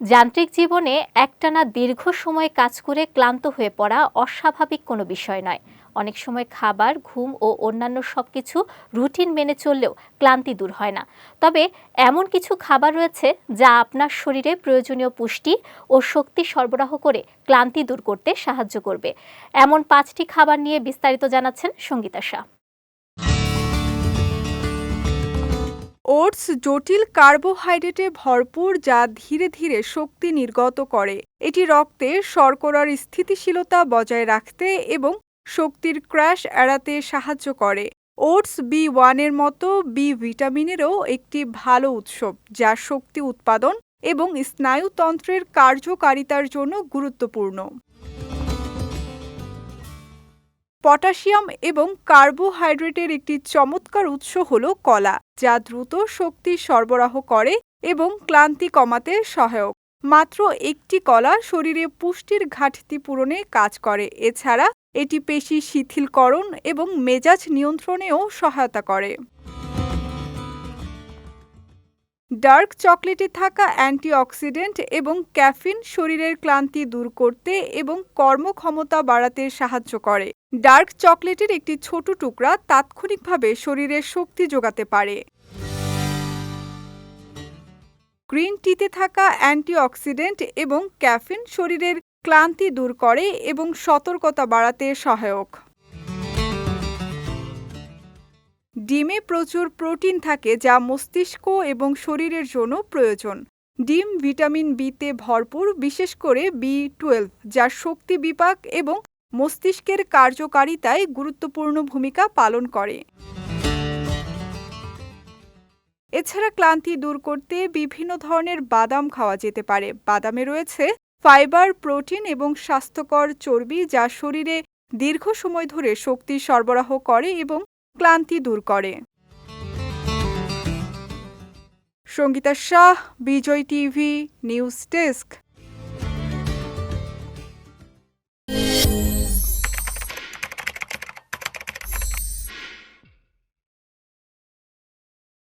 যান্ত্রিক জীবনে একটানা দীর্ঘ সময় কাজ করে ক্লান্ত হয়ে পড়া অস্বাভাবিক কোনো বিষয় নয়। অনেক সময় খাবার, ঘুম ও অন্যান্য সবকিছু রুটিন মেনে চললেও ক্লান্তি দূর হয় না। তবে এমন কিছু খাবার রয়েছে যা আপনার শরীরে প্রয়োজনীয় পুষ্টি ও শক্তি সরবরাহ করে ক্লান্তি দূর করতে সাহায্য করবে। এমন পাঁচটি খাবার নিয়ে বিস্তারিত জানাচ্ছেন সঙ্গীতা শাহ। ওটস জটিল কার্বোহাইড্রেটে ভরপুর যা ধীরে ধীরে শক্তি নির্গত করে। এটি রক্তে শর্করার স্থিতিশীলতা বজায় রাখতে এবং শক্তির ক্র্যাশ এড়াতে সাহায্য করে। ওটস বি ওয়ানের মতো বি ভিটামিনেরও একটি ভালো উৎস, যা শক্তি উৎপাদন এবং স্নায়ুতন্ত্রের কার্যকারিতার জন্য গুরুত্বপূর্ণ। পটাশিয়াম এবং কার্বোহাইড্রেটের একটি চমৎকার উৎস হল কলা, যা দ্রুত শক্তি সরবরাহ করে এবং ক্লান্তি কমাতে সহায়ক। মাত্র একটি কলা শরীরে পুষ্টির ঘাটতি পূরণে কাজ করে, এছাড়া এটি পেশি শিথিলকরণ এবং মেজাজ নিয়ন্ত্রণেও সহায়তা করে। ডার্ক চকলেটে থাকা অ্যান্টিঅক্সিডেন্ট এবং ক্যাফিন শরীরের ক্লান্তি দূর করতে এবং কর্মক্ষমতা বাড়াতে সাহায্য করে। ডার্ক চকলেটের একটি ছোট টুকরা তাৎক্ষণিকভাবে শরীরে শক্তি যোগাতে পারে। গ্রিন টিতে থাকা অ্যান্টিঅক্সিডেন্ট এবং ক্যাফিন শরীরের ক্লান্তি দূর করে এবং সতর্কতা বাড়াতে সহায়ক। ডিমে প্রচুর প্রোটিন থাকে যা মস্তিষ্ক এবং শরীরের জন্য প্রয়োজন। ডিম ভিটামিন বিতে ভরপুর, বিশেষ করে বি টুয়েলভ যা শক্তি বিপাক এবং মস্তিষ্কের কার্যকারিতায় গুরুত্বপূর্ণ ভূমিকা পালন করে। এছাড়া ক্লান্তি দূর করতে বিভিন্ন ধরনের বাদাম খাওয়া যেতে পারে। বাদামে রয়েছে ফাইবার, প্রোটিন এবং স্বাস্থ্যকর চর্বি যা শরীরে দীর্ঘ সময় ধরে শক্তি সরবরাহ করে এবং ক্লান্তি দূর করে। Sangita Shah Bijoy TV news desk.